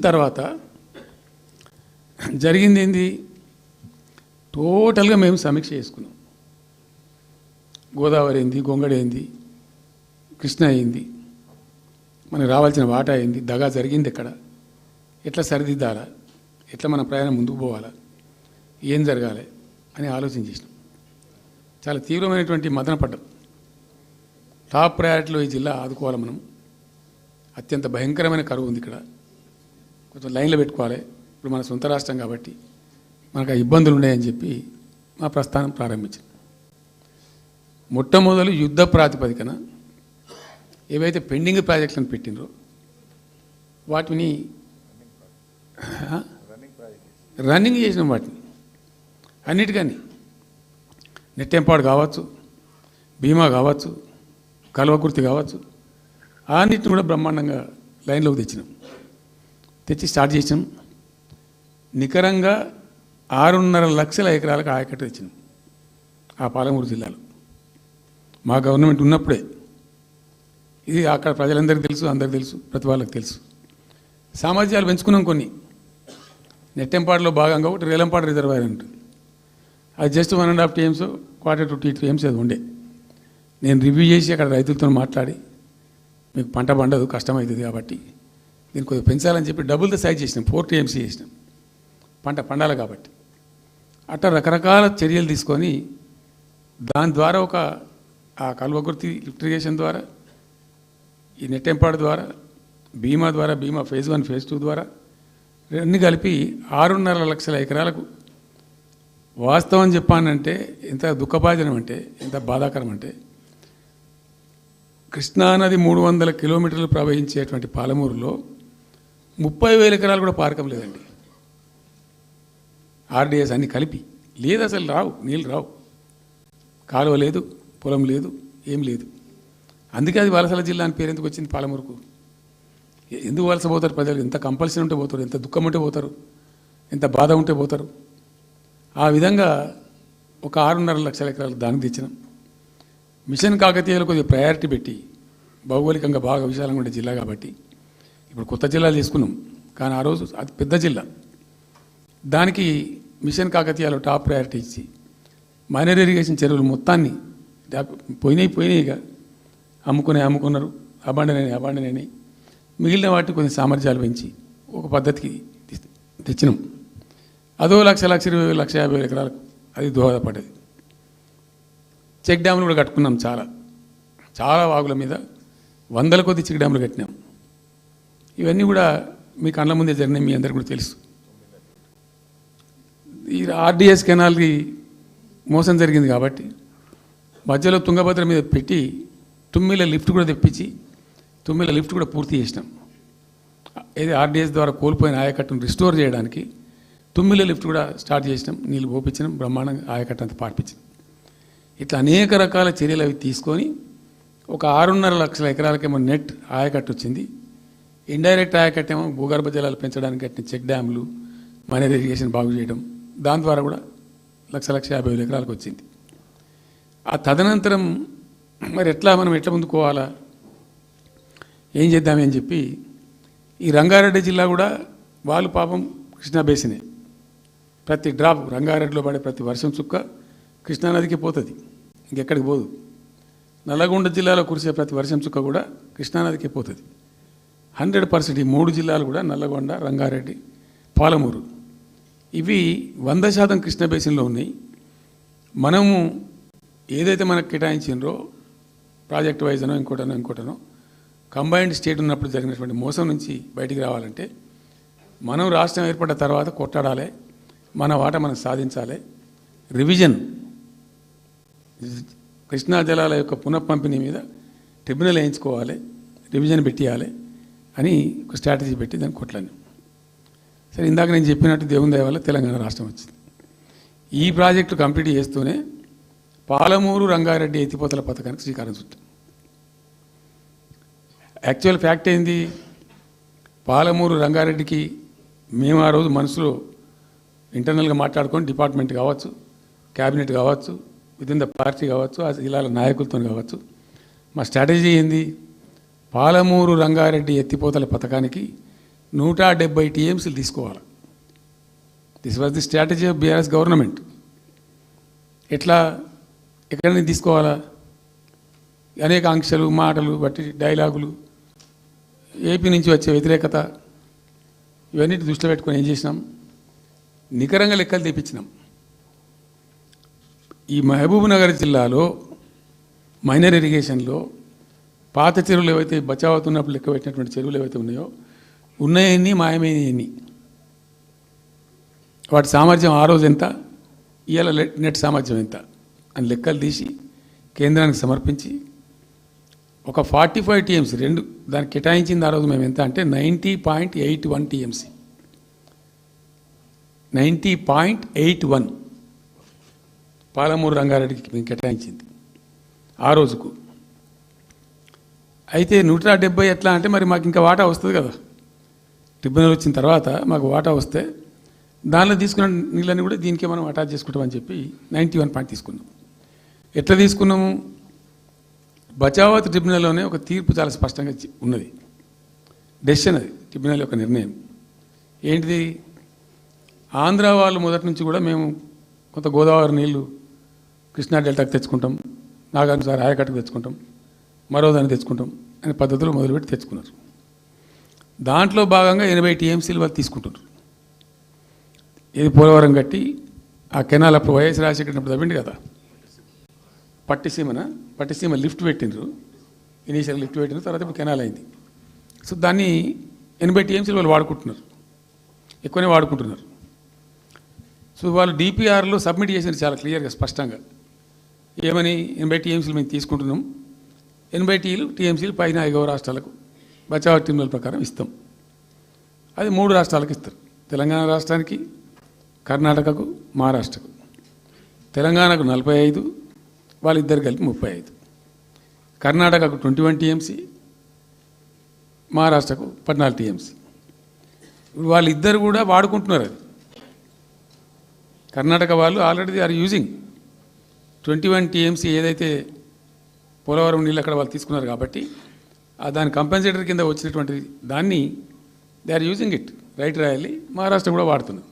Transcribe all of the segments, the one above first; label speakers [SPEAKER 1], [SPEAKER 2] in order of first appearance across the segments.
[SPEAKER 1] తర్వాత జరిగింది ఏంది టోటల్గా మేము సమీక్ష చేసుకున్నాం. గోదావరి అయింది గొంగడ ఏంది కృష్ణ అయింది మనకు రావాల్సిన వాటా అయింది దగా జరిగింది ఎక్కడ? ఎట్లా సరిదిద్దాలా? ఎట్లా మన ప్రయాణం ముందుకు పోవాలా? ఏం జరగాలి? అని ఆలోచన చేసినాం. చాలా తీవ్రమైనటువంటి మదన పడ్డం టాప్ ప్రయారిటీలో ఈ జిల్లా ఆదుకోవాలి మనం. అత్యంత భయంకరమైన కరువు ఉంది ఇక్కడ. కొంచెం లైన్లో పెట్టుకోవాలి. ఇప్పుడు మన సొంత రాష్ట్రం కాబట్టి మనకు ఆ ఇబ్బందులు ఉన్నాయని చెప్పి మా ప్రస్థానం ప్రారంభించింది. మొట్టమొదలు యుద్ధ ప్రాతిపదికన ఏవైతే పెండింగ్ ప్రాజెక్టులను పెట్టినరో వాటిని రన్నింగ్ చేసిన వాటిని. అన్నిటికని నెట్టెంపాడు కావచ్చు బీమా కావచ్చు కల్వకుర్తి కావచ్చు అన్నిటిని కూడా బ్రహ్మాండంగా లైన్లోకి తెచ్చినాం. తెచ్చి స్టార్ట్ చేసినాం. నికరంగా ఆరున్నర లక్షల ఎకరాలకు ఆయకట్టు తెచ్చినాం. ఆ పాలమూరు జిల్లాలో. మా గవర్నమెంట్ ఉన్నప్పుడే. ఇది అక్కడ ప్రజలందరికీ తెలుసు అందరికీ తెలుసు ప్రతి వాళ్ళకి తెలుసు. సామర్థ్యాలు పెంచుకున్నాం కొన్ని. నెట్టెంపాడులో భాగంగా ఒకటి రేలంపాడు రిజర్వాయర్ ఉంటుంది అది just one and half TMCs quarter to tea TMCs అది ఉండే. నేను రివ్యూ చేసి అక్కడ రైతులతో మాట్లాడి మీకు పంట పండదు కష్టమవుతుంది కాబట్టి దీన్ని కొద్దిగా పెంచాలని చెప్పి డబుల్ ద సైజ్ చేసినాం ఫోర్ టీఎంసీ చేసినాం. పంట పండాలి కాబట్టి. అట్లా రకరకాల చర్యలు తీసుకొని దాని ద్వారా ఒక ఆ కల్వకుర్తి ఇరిగేషన్ ద్వారా ఈ నెట్టెంపాడు ద్వారా బీమా ద్వారా బీమా ఫేజ్ వన్ ఫేజ్ టూ ద్వారా అన్ని కలిపి ఆరున్నర లక్షల ఎకరాలకు వాస్తవం చెప్పానంటే ఎంత దుఃఖభాజనం అంటే ఎంత బాధాకరం అంటే కృష్ణానది మూడు వందల కిలోమీటర్లు ప్రవహించేటువంటి పాలమూరులో ముప్పై వేల ఎకరాలు కూడా పారకం లేదండి. ఆర్డీఎస్ అన్ని కలిపి. లేదు అసలు రావు నీళ్ళు రావు. కాలువ లేదు పొలం లేదు ఏం లేదు. అందుకే అది వలసల జిల్లా అని పేరు ఎందుకు వచ్చింది పాలమూరుకు? ఎందుకు వలస పోతారు ప్రజలు? ఎంత కంపల్సరీ ఉంటే పోతారు ఎంత దుఃఖం ఉంటే పోతారు ఎంత బాధ ఉంటే పోతారు. ఆ విధంగా ఒక ఆరున్నర లక్షల ఎకరాలు దానికి తెచ్చినాం. మిషన్ కాకతీయులు కొద్దిగా ప్రయారిటీ పెట్టి భౌగోళికంగా బాగా విశాలంగా ఉండే జిల్లా కాబట్టి ఇప్పుడు కొత్త జిల్లాలు తీసుకున్నాం. కానీ ఆ రోజు అది పెద్ద జిల్లా. దానికి మిషన్ కాకతీయాలు టాప్ ప్రయారిటీ ఇచ్చి మైనర్ ఇరిగేషన్ చెరువులు మొత్తాన్ని పోయినాయి పోయినాయి ఇక. అమ్ముకునే అమ్ముకున్నారు. అబాండనని అబాండనని మిగిలిన వాటిని కొన్ని సామర్థ్యాలు పెంచి ఒక పద్ధతికి తెచ్చినాం. అదో లక్ష లక్ష ఇరవై లక్ష యాభై ఎకరాలకు అది దోహదపడేది చెక్ డ్యాములు కూడా కట్టుకున్నాం చాలా. చాలా వాగుల మీద వందల కొద్ది చెక్ డ్యాములు కట్టినాం. ఇవన్నీ కూడా మీ కళ్ళ ముందే జరిగినాయి మీ అందరికీ కూడా తెలుసు. ఈ ఆర్డిఎస్ కెనాల్కి మోసం జరిగింది కాబట్టి మధ్యలో తుంగభద్ర మీద పెట్టి తుమ్మిల లిఫ్ట్ కూడా తెప్పించి తుమ్మిల లిఫ్ట్ కూడా పూర్తి చేసినాం. ఏది ఆర్డిఎస్ ద్వారా కోల్పోయిన ఆయకట్టును రిస్టోర్ చేయడానికి తుమ్మిల లిఫ్ట్ కూడా స్టార్ట్ చేసినాం నీళ్ళు పోపించినాం బ్రహ్మాండంగా ఆయకట్టు అంతా పార్పించినాం. ఇట్లా అనేక రకాల చర్యలు అవి తీసుకొని ఒక ఆరున్నర లక్షల ఎకరాలకేమో నెట్ ఆయకట్టు వచ్చింది. ఇండైరెక్ట్ ఆయకట్టేమో భూగర్భ జలాలు పెంచడానికి కట్టిన చెక్ డ్యాములు మనీ ఇరిగేషన్ బాగు చేయడం దాని ద్వారా కూడా లక్ష లక్ష యాభై వేల ఎకరాలకు వచ్చింది. ఆ తదనంతరం మరి ఎట్లా మనం ఎట్లా ముందుకోవాలా ఏం చేద్దామని చెప్పి ఈ రంగారెడ్డి జిల్లా కూడా వాళ్ళు పాపం కృష్ణా బేసినే. ప్రతి డ్రాప్ రంగారెడ్డిలో పడే ప్రతి వర్షం చుక్క కృష్ణానదికి పోతుంది. ఇంకెక్కడికి పోదు. నల్లగొండ జిల్లాలో కురిసే ప్రతి వర్షం చుక్క కూడా కృష్ణానదికి పోతుంది. హండ్రెడ్ పర్సెంట్ ఈ మూడు జిల్లాలు కూడా నల్లగొండ రంగారెడ్డి పాలమూరు. ఇవి వంద శాతం కృష్ణ బేసిన్లో ఉన్నాయి. మనము ఏదైతే మనకు కేటాయించిండ్రో ప్రాజెక్ట్ వైజ్ అనో ఇంకోటనో ఇంకోటనో కంబైన్డ్ స్టేట్ ఉన్నప్పుడు జరిగినటువంటి మోసం నుంచి బయటికి రావాలంటే మనం రాష్ట్రం ఏర్పడ్డ తర్వాత కొట్టాడాలి మన వాట మనం సాధించాలి. రివిజన్ కృష్ణా జలాల యొక్క పునఃపంపిణీ మీద ట్రిబ్యునల్ వేయించుకోవాలి రివిజన్ పెట్టియాలి. అని ఒక స్ట్రాటజీ పెట్టి దాన్ని కొట్లాను సరే ఇందాక నేను చెప్పినట్టు దేవుని దయ వల్ల తెలంగాణ రాష్ట్రం వచ్చింది. ఈ ప్రాజెక్టు కంప్లీట్ చేస్తూనే పాలమూరు రంగారెడ్డి ఎత్తిపోతల పథకానికి శ్రీకారం చుట్టాం. యాక్చువల్ ఫ్యాక్ట్ ఏంది? పాలమూరు రంగారెడ్డికి మేము ఆ రోజు మనసులో ఇంటర్నల్గా మాట్లాడుకొని డిపార్ట్మెంట్ కావచ్చు క్యాబినెట్ కావచ్చు విత్ ఇన్ ద పార్టీ కావచ్చు ఆ జిల్లాల నాయకులతో కావచ్చు. మా స్ట్రాటజీ ఏంది? పాలమూరు రంగారెడ్డి ఎత్తిపోతల పథకానికి నూట డెబ్బై టీఎంసీలు తీసుకోవాలి. This was the strategy of BRS government ఎట్లా ఎక్కడి నుంచి తీసుకోవాలా? అనేక ఆంక్షలు మాటలు బట్టి డైలాగులు ఏపీ నుంచి వచ్చే వ్యతిరేకత ఇవన్నీ దృష్టిలో పెట్టుకొని ఏం చేసినాం? నికరంగా లెక్కలు తెప్పించినాం. ఈ మహబూబ్నగర్ జిల్లాలో మైనర్ ఇరిగేషన్లో పాత చెరువులు ఏవైతే బచావతున్నప్పుడు లెక్క పెట్టినటువంటి చెరువులు ఏవైతే ఉన్నాయో ఉన్నాయని మాయమైనవి వాటి సామర్థ్యం ఆ రోజు ఎంత? ఇవాళ నెట్ సామర్థ్యం ఎంత? అని లెక్కలు తీసి కేంద్రానికి సమర్పించి ఒక ఫార్టీ ఫైవ్ టీఎంసీ రెండు దానికి కేటాయించింది ఆ రోజు మేము ఎంత అంటే ninety point eight one TMC. Ninety point eight one. Palamuru రంగారెడ్డికి మేము కేటాయించింది ఆ రోజుకు. అయితే నూట డెబ్బై ఎట్లా అంటే మరి మాకు ఇంకా వాటా వస్తుంది కదా. ట్రిబ్యునల్ వచ్చిన తర్వాత మాకు వాటా వస్తే దానిలో తీసుకున్న నీళ్ళని కూడా దీనికే మనం అటాచ్ చేసుకుంటామని చెప్పి నైంటీ వన్ పాయింట్ తీసుకున్నాం. ఎట్లా తీసుకున్నాము? బచావత్ ట్రిబ్యునల్లోనే ఒక తీర్పు చాలా స్పష్టంగా ఉన్నది. డెసిషన్ అది ట్రిబ్యునల్ యొక్క నిర్ణయం. ఏంటిది? ఆంధ్ర వాళ్ళు మొదటి నుంచి కూడా మేము కొంత గోదావరి నీళ్ళు కృష్ణా డెల్టాకి తెచ్చుకుంటాం నాగానుసారి ఆయకట్టుకు తెచ్చుకుంటాం. మరో దాన్ని తెచ్చుకుంటాం. అనే పద్ధతిలో మొదలుపెట్టి తెచ్చుకున్నారు. దాంట్లో భాగంగా ఎనభై టీఎంసీలు వాళ్ళు తీసుకుంటున్నారు. ఇది పోలవరం కట్టి ఆ కెనాల్ అప్పుడు వైఎస్ రాజశేఖర్ అప్పుడు తవ్విండు కదా? పట్టిసీమన పట్టిసీమ లిఫ్ట్ పెట్టిండ్రు. ఇనీషియల్ లిఫ్ట్ పెట్టిన తర్వాత ఇప్పుడు కెనాల్ అయింది. సో దాన్ని ఎనభై టీఎంసీలు వాళ్ళు వాడుకుంటున్నారు. ఎక్కువనే వాడుకుంటున్నారు. సో వాళ్ళు డిపిఆర్లో సబ్మిట్ చేసింది చాలా క్లియర్గా స్పష్టంగా. ఏమని? ఎనభై టీఎంసీలు మేము తీసుకుంటున్నాం. ఎనభై టీలు టీఎంసీలు పైన ఐదవ రాష్ట్రాలకు బచావ టీంల ప్రకారం ఇస్తాం. అది మూడు రాష్ట్రాలకు ఇస్తారు. తెలంగాణ రాష్ట్రానికి కర్ణాటకకు మహారాష్ట్రకు. తెలంగాణకు నలభై ఐదు వాళ్ళిద్దరు కలిపి ముప్పై ఐదు. కర్ణాటకకు ట్వంటీ వన్ టీఎంసీ మహారాష్ట్రకు పద్నాలుగు టీఎంసీ. వాళ్ళిద్దరు కూడా వాడుకుంటున్నారు అది. కర్ణాటక వాళ్ళు already are using twenty one TMC ఏదైతే పోలవరం నీళ్ళు అక్కడ వాళ్ళు తీసుకున్నారు కాబట్టి ఆ దాని కంపెన్సేటర్ కింద వచ్చినటువంటి దాన్ని they are using it right రాయాలి మహారాష్ట్ర కూడా వాడుతున్నారు.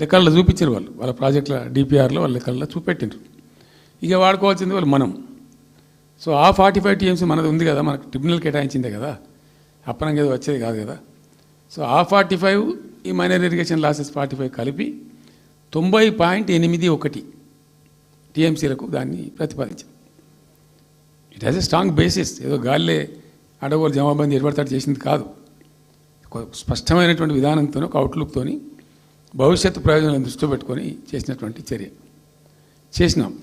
[SPEAKER 1] లెక్కల్లో చూపించారు వాళ్ళు. వాళ్ళ ప్రాజెక్టుల డిపిఆర్లో వాళ్ళ లెక్కల్లో చూపెట్టిండ్రు. ఇక వాడుకోవాల్సింది వాళ్ళు మనం. సో ఆ ఫార్టీ ఫైవ్ టీఎంసీ మనది ఉంది కదా మనకు ట్రిబ్యునల్ కేటాయించిందే కదా. అప్పనంగా ఏదో వచ్చేది కాదు కదా. సో ఆ ఫార్టీ ఫైవ్ ఈ minor irrigation losses forty five కలిపి తొంభై పాయింట్ ఎనిమిది ఒకటి టీఎంసీలకు దాన్ని ప్రతిపాదించాం it has a strong basis ఏదో గాల్లే అడగోలు జమాబందీ ఏర్పడతాడు చేసింది కాదు. ఒక స్పష్టమైనటువంటి విధానంతో ఒక అవుట్లుక్తో భవిష్యత్తు ప్రయోజనాలను దృష్టిలో పెట్టుకొని చేసినటువంటి చర్య. చేసినాం.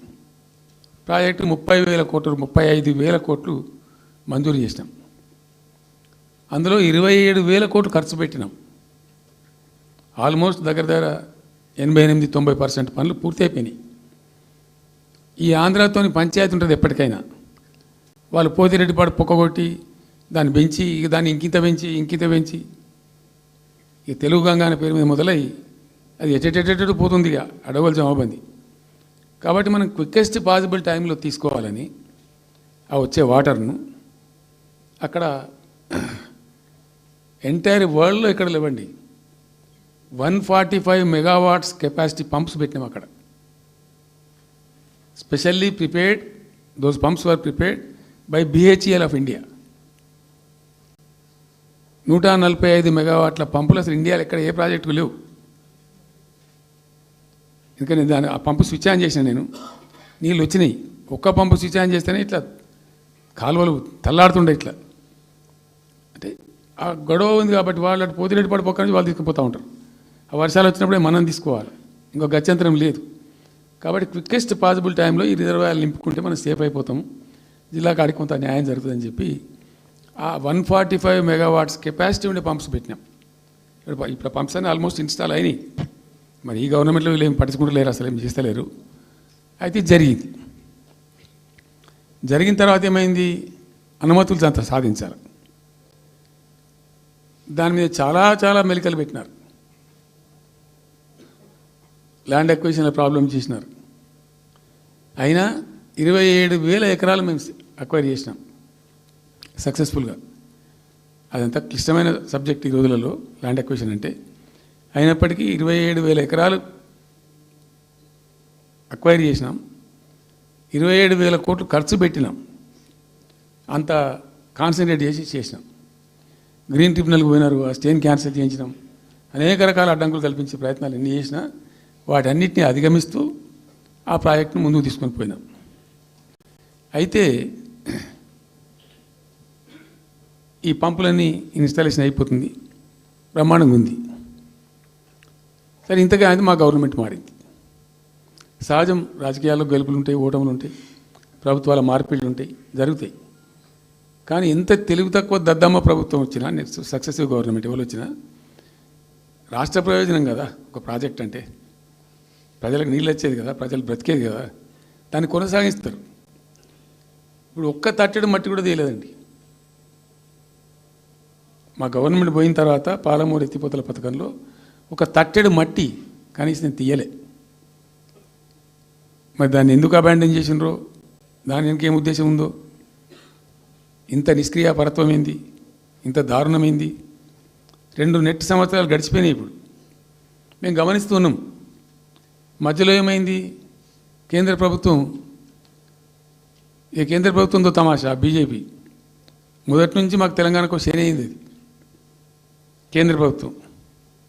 [SPEAKER 1] ప్రాజెక్టు ముప్పై వేల కోట్లు ముప్పై ఐదు వేల కోట్లు మంజూరు చేసినాం. అందులో ఇరవై ఏడు వేల కోట్లు ఖర్చు పెట్టినాం. ఆల్మోస్ట్ దగ్గర దగ్గర ఎనభై ఎనిమిది తొంభై పర్సెంట్ పనులు పూర్తి అయిపోయినాయి ఈ ఆంధ్రాతోని పంచాయతీ ఉంటుంది ఎప్పటికైనా. వాళ్ళు పోతిరెడ్డిపాడు పొక్కగొట్టి దాన్ని పెంచి ఇక దాన్ని ఇంకింత పెంచి ఇంకింత పెంచి ఇక తెలుగు గంగ అనే పేరు మీద మొదలై అది ఎటెటెటెటు పోతుంది ఇక అడవులు జమాబంది కాబట్టి మనం క్విక్కెస్ట్ పాసిబుల్ టైంలో తీసుకోవాలని ఆ వచ్చే వాటర్ను అక్కడ ఎంటైర్ వరల్డ్లో ఇక్కడ లేవండి. One forty five megawatts capacity pumps పెట్టినాం అక్కడ. Specially prepared those pumps were prepared by BHEL of India నూట నలభై ఐదు మెగావాట్ల పంపులు అసలు ఇండియాలో ఎక్కడ ఏ ప్రాజెక్టుకు లేవు. ఎందుకని దాని ఆ పంపు స్విచ్ ఆన్ చేసిన నేను. నీళ్ళు వచ్చినాయి. ఒక్క పంపు స్విచ్ ఆన్ చేస్తేనే ఇట్లా కాలువలు తల్లాడుతుండే ఇట్లా. అంటే ఆ గొడవ ఉంది కాబట్టి వాళ్ళు అటు పోతిరెడ్డి పడి పక్క నుంచి వాళ్ళు తీసుకుపోతూ ఉంటారు. ఆ వర్షాలు వచ్చినప్పుడే మనం తీసుకోవాలి. ఇంకో గత్యంతరం లేదు. కాబట్టి క్విక్కెస్ట్ పాసిబుల్ టైంలో ఈ రిజర్వాయర్లు నింపుకుంటే మనం సేఫ్ అయిపోతాం జిల్లా కాడికి కొంత న్యాయం జరుగుతుందని చెప్పి ఆ one forty five megawatts capacity ఉండే పంప్స్ పెట్టినాం. ఇప్పుడు ఇప్పుడు పంప్స్ అన్నీ ఆల్మోస్ట్ ఇన్స్టాల్ అయినాయి. మరి ఈ గవర్నమెంట్లో వీళ్ళు ఏం పట్టించుకుంటలేరు అసలు ఏం చేస్తలేరు. అయితే జరిగింది. జరిగిన తర్వాత ఏమైంది? అనుమతులు అంత సాధించాలి దాని మీద చాలా చాలా మెలికలు పెట్టినారు. ల్యాండ్ అక్విజిషన్ల ప్రాబ్లం చేసినారు. అయినా ఇరవై ఏడు వేల ఎకరాలు మేము అక్వైర్ చేసినాం. సక్సెస్ఫుల్గా అదంతా క్లిష్టమైన సబ్జెక్ట్ ఈ రోజులలో ల్యాండ్ ఎక్వేషన్ అంటే. అయినప్పటికీ ఇరవై ఏడు వేల ఎకరాలు అక్వైర్ చేసినాం. ఇరవై ఏడు వేల కోట్లు ఖర్చు పెట్టినాం. అంత కాన్సన్ట్రేట్ చేసి చేసినాం. గ్రీన్ ట్రిబ్యునల్కి పోయినారు ఆ స్టేన్ క్యాన్సిల్ చేయించినాం. అనేక రకాల అడ్డంకులు కల్పించే ప్రయత్నాలు ఎన్ని చేసినా వాటన్నిటిని అధిగమిస్తూ ఆ ప్రాజెక్టును ముందుకు తీసుకొని పోయినాం. అయితే ఈ పంపులన్నీ ఇన్స్టాలేషన్ అయిపోతుంది. బ్రహ్మాండంగా ఉంది. సరే ఇంతగా అది మా గవర్నమెంట్ మారింది. సహజం రాజకీయాల్లో గెలుపులు ఉంటాయి ఓటములు ఉంటాయి ప్రభుత్వాల మార్పిళ్ళు ఉంటాయి జరుగుతాయి. కానీ ఎంత తెలుగు తక్కువ దద్దమ్మ ప్రభుత్వం వచ్చినా నెక్స్ట్ సక్సెసివ్ గవర్నమెంట్ ఎవరు వచ్చినా రాష్ట్ర ప్రయోజనం కదా ఒక ప్రాజెక్ట్ అంటే. ప్రజలకు నీళ్ళు వచ్చేది కదా ప్రజలు బ్రతికేది కదా దాన్ని కొనసాగిస్తారు. ఇప్పుడు ఒక్క తట్టెడు మట్టి కూడా తీయలేదండి. మా గవర్నమెంట్ పోయిన తర్వాత పాలమూరు ఎత్తిపోతల పథకంలో ఒక తట్టెడు మట్టి కనీసం నేను తీయలే. మరి దాన్ని ఎందుకు అబాండన్ చేసినరో దాని వెనక ఏం ఉద్దేశం ఉందో? ఇంత నిష్క్రియాపరత్వం ఏంది? ఇంత దారుణమైంది రెండు నెట్ సంవత్సరాలు గడిచిపోయినాయి ఇప్పుడు. మేము గమనిస్తున్నాం మధ్యలో ఏమైంది? కేంద్ర ప్రభుత్వం ఈ కేంద్ర ప్రభుత్వంతో తమాషా? బీజేపీ. మొదటి నుంచి మాకు తెలంగాణకు శని అయింది కేంద్ర ప్రభుత్వం.